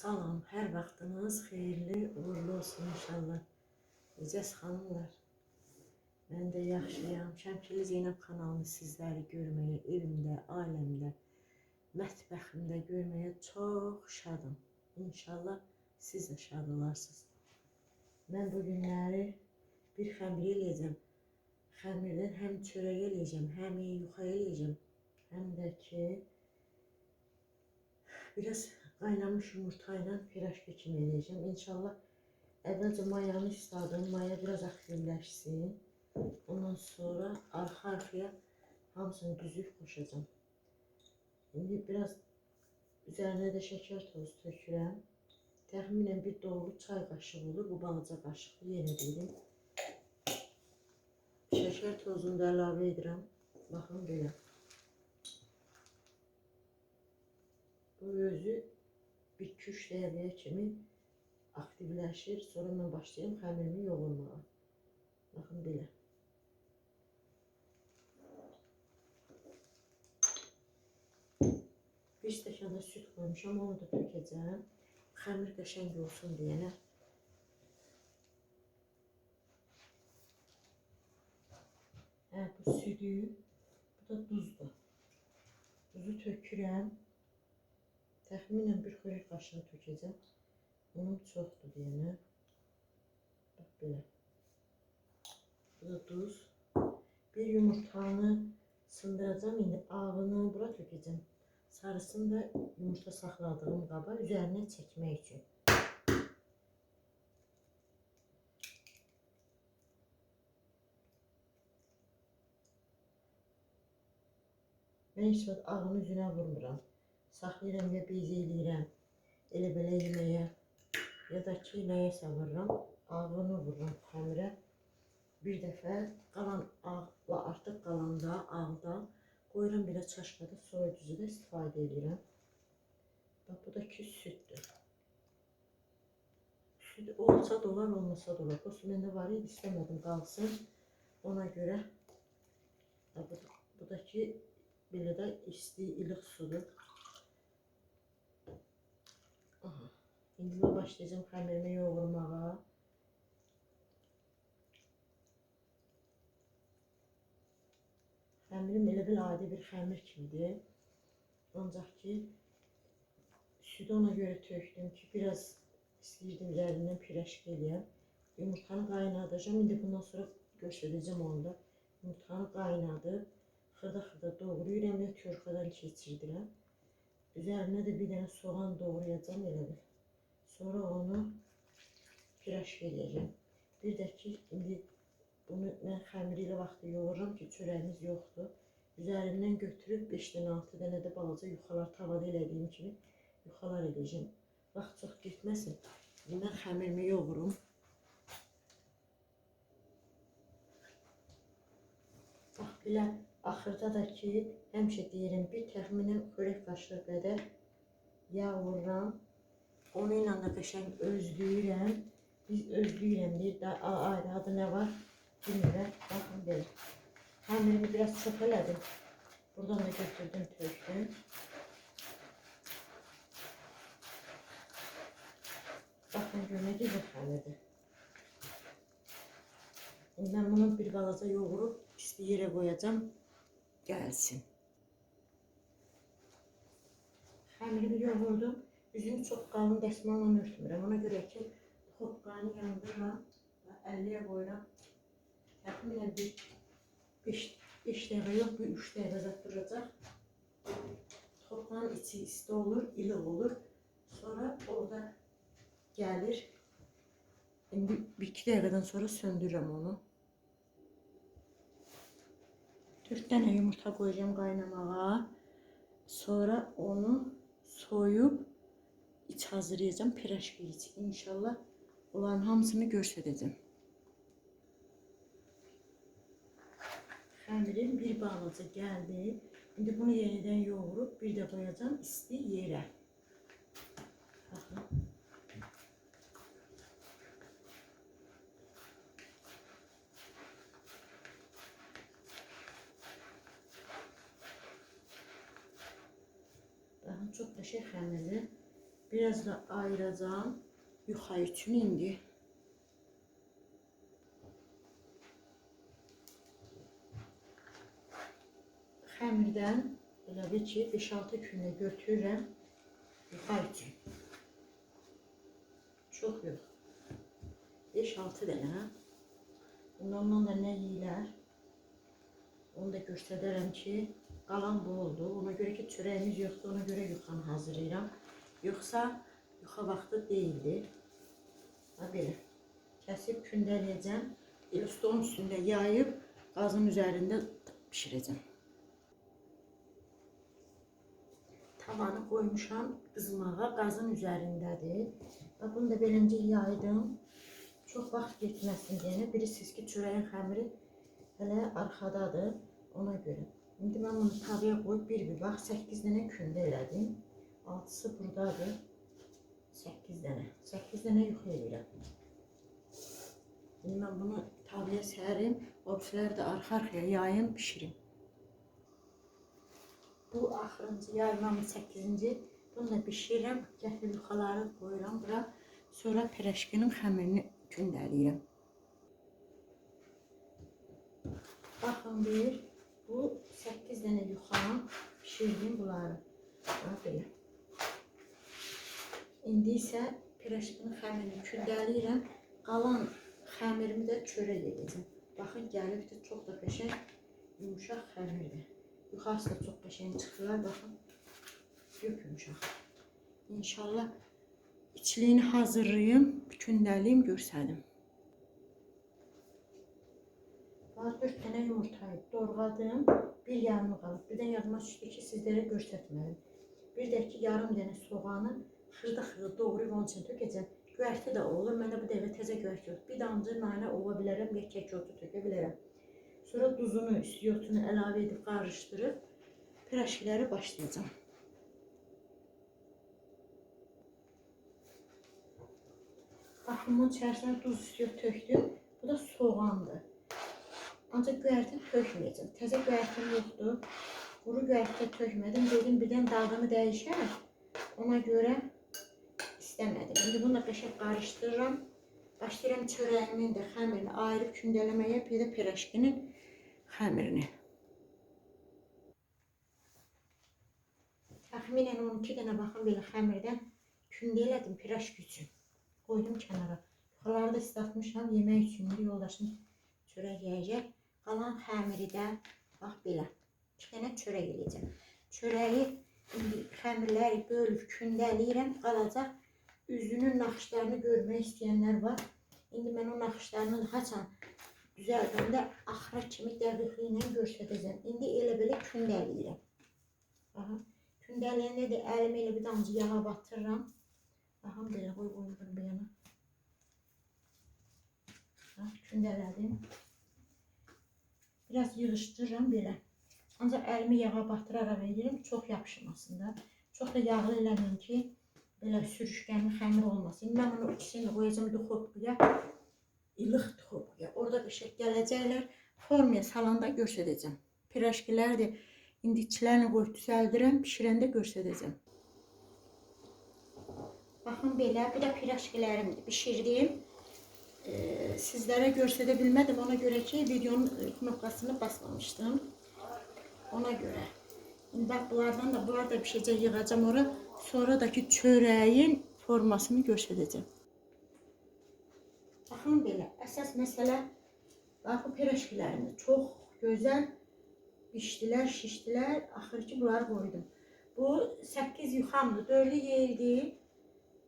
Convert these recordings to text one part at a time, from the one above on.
salam. Hər vaxtınız xeyirli, uğurlu olsun inşallah. Necəs xanımlar? Mən də yaxşıyam. Şəmkirli Zeynəb kanalını sizləri görməyə, evimdə, ailəmdə, mətbəximdə görməyə çox şadım. İnşallah siz də şad olarsınız. Mən bu günləri bir xəmir eləyəcəm. Xəmirdən həm çörək eləyəcəm, həm yuxa eləyəcəm, həm də ki biraz qaynamış yumurta ilə pirajka kimi eləyəcəm. İnşallah əvvəlcə mayanı isladım, maya biraz aktivləşsin. Ondan sonra arxa-arxaya hamısını düzüb qoşacağam. İndi biraz üzərinə də şəkər tozu tökürəm. Təxminən bir dolu çay qaşığı olur. Bu balaca qaşıqlı yenə deyim. Şəkər tozunu da əlavə edirəm. Baxın belə. Bu özü bir 2-3 dəqiqəyə kimi aktivləşir. Sonra mən başlayım xəmirimi yoğurmağa. Baxın belə. Bir stəkan da süt qoymuşam, onu da tökəcəm. Xəmir qəşəng olsun deyənə. Hə, bu südü, bu da duzdur. Duzu tökürəm. Təxminən bir xörək qaşığı tökəcəm. Onun çoxdur deyənə. Bax belə. Bu da duz. Bir yumurtanı sındıracağım. İndi ağını bura tökəcəm. Sarısını da yumurta saxladığım qaba üzərinə çəkmək üçün. Mən heç ağını üzünə vurmuram. Saxlayıram ya bez eləyirəm. Elə belə yeməyə ya da ki nəyəsə vururam. Ağını vururam xəmirə. Bir dəfə qalan ağla artıq qalanda ağda qoyuram belə çaşkada soyuducu da istifadə edirəm. Bax bu da ki süddür. Süd olsa dolar, olmasa dolar. Bu su məndə var idi, istəmədim qalsın. Ona görə bu, da- bu da ki belə də isti, ilıq sudur. Aha. İndi mən başlayacağım xəmirimi yoğurmağa. Xəmirim elə bil adi bir xəmir kimidir. Ancaq ki südü ona görə tökdüm ki, biraz istəyirdim üzərindən pirəşk eləyəm. Yumurtanı qaynadacağam. İndi bundan sonra göstərəcəm onu da. Yumurtanı qaynadıb xırda-xırda doğrayıram ya körxədən keçirdirəm. Üzərinə də bir dənə soğan doğrayacağam elə bil. Sonra onu pirəşk eləyəcəm. Bir də ki, indi bunu mən xəmiri ilə vaxtı yoğururam ki, çörəyimiz yoxdur. Üzərindən götürüb 5 dənə, 6 dənə də balaca yuxalar tavada elədiyim kimi yuxalar eləyəcəm. Vaxt çox getməsin. Mən xəmirimi yoğurum. Bax belə axırda da ki, həmişə deyirəm, bir təxminən xörək qaşığı qədər yağ vururam. Onu ilə də qəşəng özləyirəm. Biz özləyirəm deyir, də ayrı adı nə var? Bilmirəm. Baxın belə. Xəmirimi biraz elədim. Buradan da götürdüm, görün nə gözəl xəmirdir. İndi mən bunu bir balaca yoğurub pisli yerə qoyacağam. Gəlsin. Xəmirimi yoğurdum. Üzümü çox qalın dəsmalla örtmürəm. Ona görə ki, xopqanı yandıram və 50-yə qoyuram. Təxminən bir 5 dəqiqə yox, bir 3 dəqiqə zət duracaq. Xopqanın içi isti olur, ilıq olur. Sonra orada gəlir. İndi bir iki dəqiqədən sonra söndürürəm onu. 4 dənə yumurta qoyacağam qaynamağa. Sonra onu soyub iç hazırlayacağım pirajki için. İnşallah onların hamısını göstərəcəm. Xəmirim bir balaca gəldi. İndi bunu yenidən yoğurub bir də qoyacağam isti yerə. Baxın. Baxın çox qəşəng xəmirdir. Biraz da ayıracağım. Yuxarı üçün indi. Xəmirdən elə bil ki 5-6 gündə götürürəm yuxarı üçün. Çox yox. 5-6 dənə. Bundan da nə yeyilər? Onu da göstərərəm ki, qalan bu oldu. Ona görə ki, çörəyimiz yoxdur, ona görə yuxanı hazırlayıram. Yoxsa yuxa vaxtı deyildi. Ha belə. Kəsib kündələyəcəm. Stolun üstündə yayıb qazın üzərində bişirəcəm. Tavanı qoymuşam qızmağa, qazın üzərindədir. Və bunu da beləcə yaydım. Çox vaxt getməsin deyə. Bilirsiniz ki, çörəyin xəmiri hələ arxadadır. Ona görə. İndi mən bunu tavaya qoyub bir-bir bax 8 dənə kündə elədim. 6-sı buradadır. 8 dənə. 8 dənə yuxu edirəm. İndi mən bunu tavaya sərim, o birilər də arxa-arxaya yayım, bişirim. Bu axırıncı yaymamın 8-ci. Bunu da bişirirəm, gətirib yuxaları qoyuram bura. Sonra pirəşkinin xəmirini kündələyirəm. Baxın bir, bu 8 dənə yuxam bişirdim bunları. Bax belə. İndi isə pirəşkinin xəmirini kündələyirəm. Qalan xəmirimi də çörək edəcəm. Baxın gəlibdir, çox da qəşəng yumuşaq xəmirdir. Yuxarısı da çox qəşəng çıxırlar, baxın. Yox yumuşaq. İnşallah içliyini hazırlayım, kündəliyim, görsəlim. Var 4 dənə yumurtayı doğradım. Bir yarımı qalıb. Birdən yadıma düşdü ki, sizlərə göstərmədim. Bir də ki, yarım dənə soğanı xırda-xırda doğrayıb onun için tökəcəm. Göyərti də olur. Məndə bu dəfə təzə göyərti yox. Bir damcı nanə ova bilərəm, ya kək otu tökə bilərəm. Sonra duzunu, istiyotunu əlavə edib qarışdırıb pirəşkiləri başlayacağam. Baxın, bunun içərisinə duz istiyot tökdüm. Bu da soğandır. Ancaq göyərti tökməyəcəm. Təzə göyərtim yoxdur. Quru göyərti də tökmədim. Dedim birdən dadını dəyişər. Ona görə istəmədim. İndi bunu da qəşəng qarışdırıram. Başlayıram çörəyimin də xəmirini ayırıb kündələməyə, bir də pirəşkinin xəmirini. Təxminən 12 dənə baxın belə xəmirdən kündə elədim pirəşk üçün. Qoydum kənara. Yuxaları da islatmışam yemək üçün. İndi yoldaşım çörək yeyəcək. Qalan xəmiri də bax belə. İki dənə çörək eləyəcəm. Çörəyi indi xəmirləri bölüb kündələyirəm. Qalacaq üzünün naxışlarını görmək istəyənlər var. İndi mən o naxışlarını haçan düzəldəndə axıra kimi dəqiqliyi ilə göstərəcəm. İndi elə belə kündələyirəm. Aha. Kündələyəndə də əlimi elə bir damcı yağa batırıram. Aha belə qoy bunu bir yana. Ha, kündələdim. Biraz yığışdırıram belə. Ancaq əlimi yağa batıraraq edirəm, çox yapışmasın da. Çox da yağlı eləməyin ki, belə sürüşkənli xəmir olmasın. Mən onu ikisini də qoyacağım duxovkaya. İlıq duxovkaya. Orada qəşəng gələcəklər. Formaya salanda göstərəcəm. Pirəşkilər də indi içlərini qoyub düzəldirəm, bişirəndə göstərəcəm. Baxın belə, bu da pirəşkilərimdir. Bişirdim. Ee, sizlərə göstərə bilmədim ona görə ki, videonun e, knopkasını basmamışdım. Ona görə. Bax bunlardan da bunlar da pişəcək yığacam ora. Sonra da ki çörəyin formasını göstərəcəm. Baxın belə, əsas məsələ bax bu pirəşkilərimdir. Çox gözəl bişdilər, şişdilər. Axır ki bunları qoydum. Bu 8 yuxamdır. 4'ü yeyildi.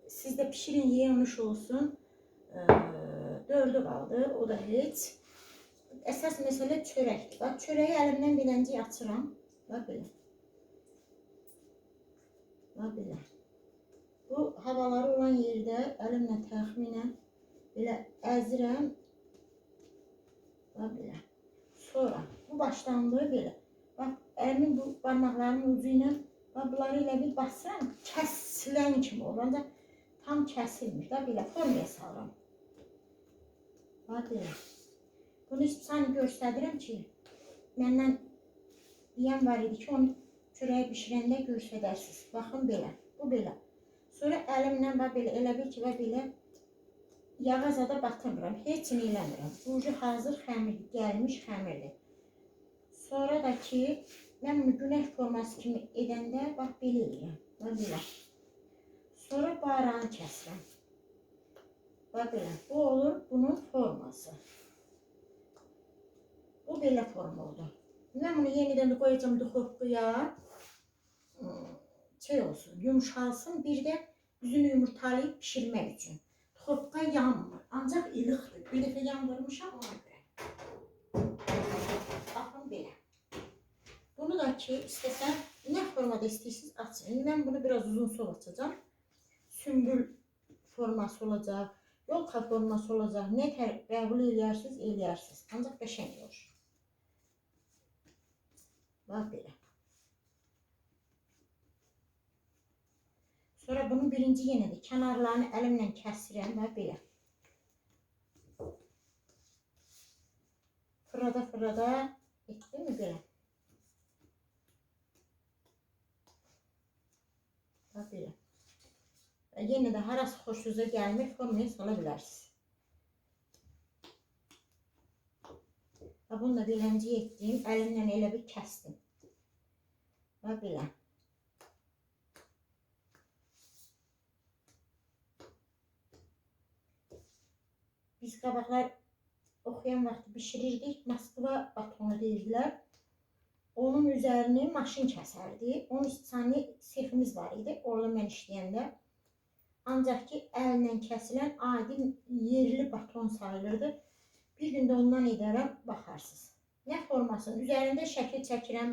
Siz də pişirin yemiş olsun. Ee, 4'ü qaldı. O da heç. Əsas məsələ çörəkdir. Bax çörəyi əlimdən biləncə açıram. Bax belə. Bax belə. Bu havaları olan yerdə əlimlə təxminən belə əzirəm. Bax belə. Sonra bu başlandığı belə. Bax əlimin bu barmaqlarının ucu ilə bax bunları elə bir basıram, kəsilən kimi olur. Ancaq tam kəsilmir də belə formaya salıram. Bax belə. Bunu sani göstərirəm ki, məndən deyən var idi ki, onu çörəyi bişirəndə göstərərsiniz. Baxın belə, bu belə. Sonra əlimlə bax belə elə bil ki, bax belə yağa zada batırmıram. Heç nə eləmirəm. Ucu hazır xəmir, gəlmiş xəmirdir. Sonra da ki, mən bunu günəş forması kimi edəndə bax belə eləyirəm. Bax belə. Sonra baranı kəsirəm. Bax belə. Bu olur bunun forması. Bu belə forma oldu. Mən bunu yenidən də qoyacağım duxovkaya. Hmm, Şey olsun, yumuşalsın. Bir də üzünü yumurtalayıb pişirmək üçün. Duxovka yanmır. Ancaq ilıqdır. Bir dəfə yandırmışam ona görə. Baxın belə. Bunu da ki, istəsən nə formada istəyirsiniz açın. Mən bunu biraz uzun sol açacağım. Sümbül forması olacaq, yolka forması olacaq. Nə tər qəbul eləyərsiniz, eləyərsiniz. Ancaq qəşəng olur. Bax belə. Sonra bunu birinci yenə də kənarlarını əlimlə kəsirəm və belə. Fırada fırada etdi mi belə? Bax belə. Və yenə də harası xoşunuza gəlmir, formaya sala bilərsiniz. Və bunu da beləncə etdim, əlimlə elə bir kəsdim. Və belə. Biz qabaqlar oxuyan vaxt bişirirdik. Moskva batonu deyirdilər. Onun üzərini maşın kəsərdi. Onun istihsani seximiz var idi. Orada mən işləyəndə. Ancaq ki, əllə kəsilən adi yerli baton sayılırdı. Bir gün də ondan edərəm, baxarsınız. Nə formasının üzərində şəkil çəkirəm.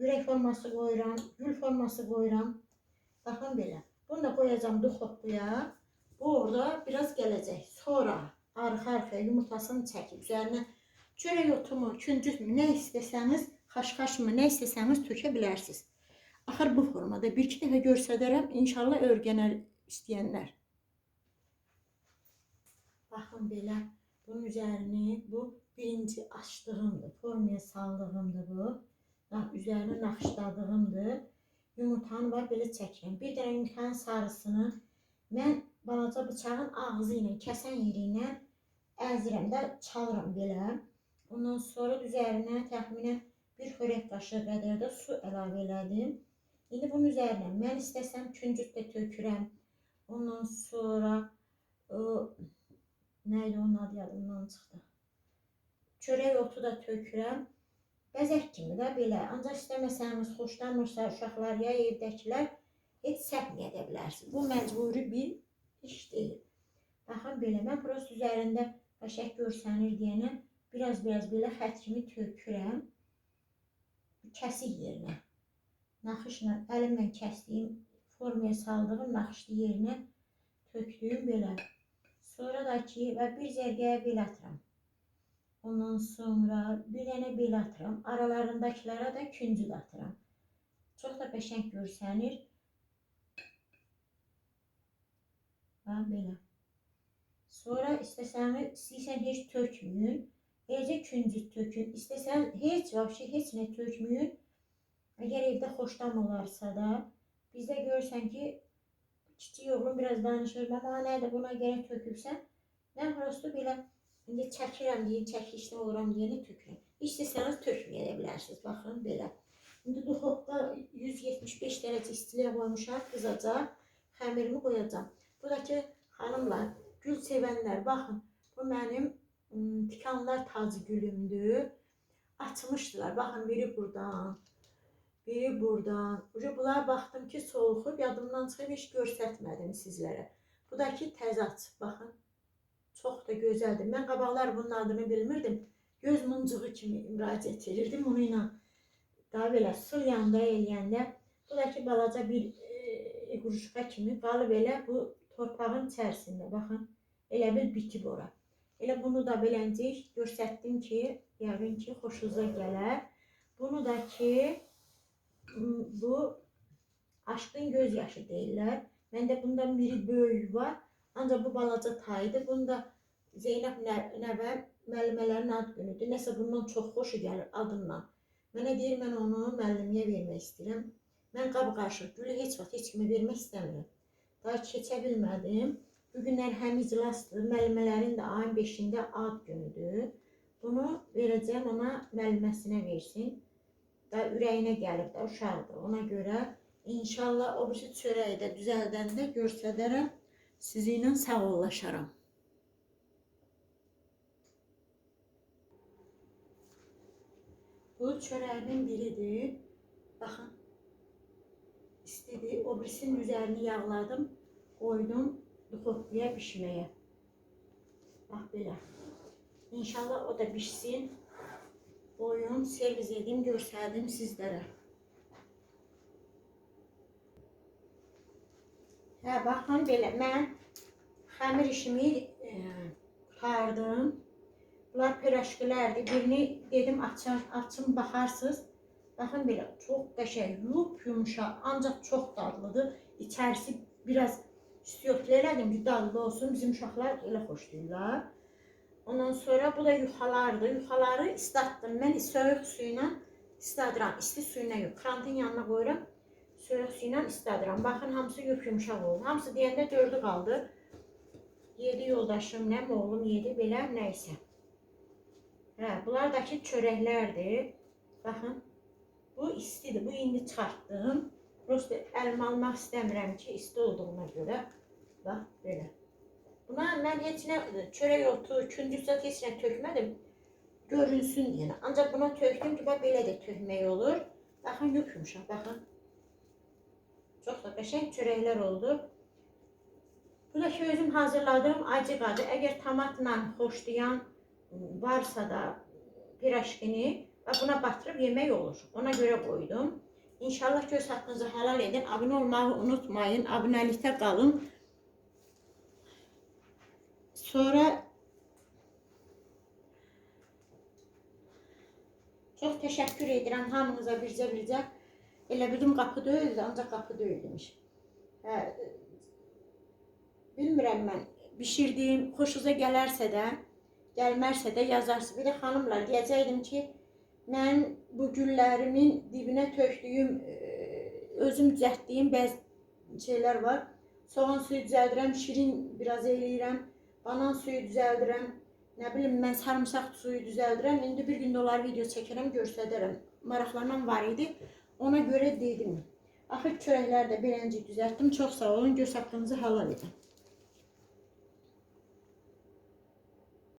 Ürək forması qoyuram, gül forması qoyuram. Baxın belə. Bunu da qoyacağam duxovkaya. Bu orada biraz gələcək. Sonra arxa-arxaya yumurtasını çəkib üzərinə çörək otumu, küncütmü, nə istəsəniz, xaş-xaşmı, nə istəsəniz tökə bilərsiniz. Axır bu formada bir iki dəfə göstərərəm, inşallah öyrənər istəyənlər. Baxın belə, bunun üzərini bu birinci açdığımdır, formaya saldığımdır bu. Bax, üzərini naxışladığımdır. Yumurtanı var belə çəkirəm. Bir dənə yumurtanın sarısını mən balaca bıçağın ağzı ilə, kəsən yeri ilə əzirəm də çalıram belə. Ondan sonra üzərinə təxminən bir xörək qaşığı qədər də su əlavə elədim. İndi bunun üzərinə mən istəsəm küncüt də tökürəm. Ondan sonra o, nəydi onun adı yadımdan çıxdı. Çörək otu da tökürəm. Bəzək kimi də belə. Ancaq istəməsəniz, xoşlanmırsa uşaqlar ya evdəkilər heç səpməyə də bilərsiniz. Bu məcburi bir iş deyil. Baxın belə, mən prost üzərində qəşəng görsənir deyənə biraz-biraz belə xət kimi tökürəm. Kəsik yerinə. Naxışla əlimlə kəsdiyim, formaya saldığım naxışlı yerinə tökdüyüm belə. Sonra da ki, və bir zərgəyə belə atıram. Ondan sonra bir dənə belə atıram. Aralarındakilərə də küncül atıram. Çox da qəşəng görsənir. Bax belə. Sonra istəsəniz, istəyirsən heç tökməyin. Eləcə küncüt tökün. İstəsən heç vəbşi heç nə tökməyin. Əgər evdə xoşdan olarsa da, bizdə görürsən ki, kiçik oğlum biraz danışır. Mama nədir buna gərək tökübsən? Mən prosto belə indi çəkirəm deyə, çəkişdə oluram deyəni tökürəm. İstəsəniz tökməyə də bilərsiniz. Baxın belə. İndi duxovda 175 dərəcə istiliyə qoymuşam, qızacaq. Xəmirimi qoyacağam. Buradakı xanımlar, gül sevənlər, baxın. Bu ım, tikanlar tacı gülümdür. Açmışdılar. Baxın biri buradan, biri buradan. Uca bunlar baxdım ki, soğuxub, yadımdan çıxıb heç göstərmədim sizlərə. Bu da ki, təzə açıb, baxın. Çox da gözəldir. Mən qabaqlar bunun adını bilmirdim. Göz muncuğu kimi müraciət edirdim onu ilə. Daha belə sul yanında eləyəndə bu da ki, balaca bir e, quruşqa kimi qalıb elə bu torpağın içərisində. Baxın, elə bil bitib ora. Elə bunu da beləncik göstərdim ki, yəqin ki, xoşunuza gələr. Bunu da ki, bu aşkın göz yaşı deyirlər. Məndə bundan biri böyük var. Ancaq bu balaca taydır. Bunda Zeynəb nə- nəvə müəllimələrin ad günüdür. Nəsə bundan çox xoşu gəlir adından. Mənə deyir, mən onu müəlliməyə vermək istəyirəm. Mən qab qarışıq gülü heç vaxt heç kimə vermək istəmirəm. Daha keçə bilmədim. Bu günlər həm iclasdır, müəllimələrin də ayın 5-də ad günüdür. Bunu verəcəm ona müəlliməsinə versin. Da ürəyinə gəlib də uşaqdır. Ona görə inşallah o birisi çörəyi də düzəldəndə göstərərəm. Sizinlə sağollaşaram. Bu çöreğimin biridir. Bakın. İstedi. O birisinin üzerini yağladım. Koydum duxovkaya pişmeye. Bak belə. İnşallah o da pişsin. Koyun, servis edeyim, gösterdim sizlere. Hə, baxın belə, mən xəmir işimi e, qurtardım. Bunlar piraşkilərdir. Birini dedim açın, açın baxarsınız. Baxın belə, çox qəşəng, yup yumuşaq, ancaq çox dadlıdır. İçərisi biraz istiyortlu elədim ki, dadlı olsun. Bizim uşaqlar elə xoşlayırlar. Ondan sonra bu da yuxalardır. Yuxaları islatdım. Mən soyuq suyla isladıram. İsti suyuna yox. Krantın yanına qoyuram. Soyuq suyla isladıram. Baxın hamısı yup yumuşaq oldu. Hamısı deyəndə dördü qaldı. Yedi yoldaşım, nə oğlum yedi belə nəysə. Hə, bunlardakı çörəklərdir. Baxın. Bu istidir. Bu indi çıxartdım. Prosta əlimə almaq istəmirəm ki, isti olduğuna görə. Bax, belə. Buna mən heç nə çörək otu, kündüzat heç nə tökmədim. Görünsün deyə. Ancaq buna tökdüm ki, bax belə də tökmək olur. Baxın, yup yumuşaq, baxın. Çox da qəşəng çörəklər oldu. Bu da ki, özüm hazırladığım acı qadı. Əgər tomatla xoşlayan varsa da piraşkini buna batırıb yemək olur. Ona görə qoydum. İnşallah göz haqqınızı halal edin. Abunə olmağı unutmayın. Abunəlikdə qalın. Sonra çox təşəkkür edirəm hamınıza bircə-bircə. Elə bildim qapı döyüldü, ancaq qapı döyülmüş. Hə, bilmirəm mən bişirdiyim xoşunuza gələrsə də, gəlmərsə də yazarsınız. Bir də xanımlar deyəcəkdim ki, mən bu güllərimin dibinə tökdüyüm, e, özüm düzəltdiyim bəzi şeylər var. Soğan suyu düzəldirəm, şirin biraz eləyirəm, banan suyu düzəldirəm, nə bilim mən sarımsaq suyu düzəldirəm. İndi bir gün də onlar video çəkərəm, göstərərəm. Maraqlanan var idi. Ona görə dedim. Axır çörəklər də beləncə düzəltdim. Çox sağ olun. Göz haqqınızı halal edin.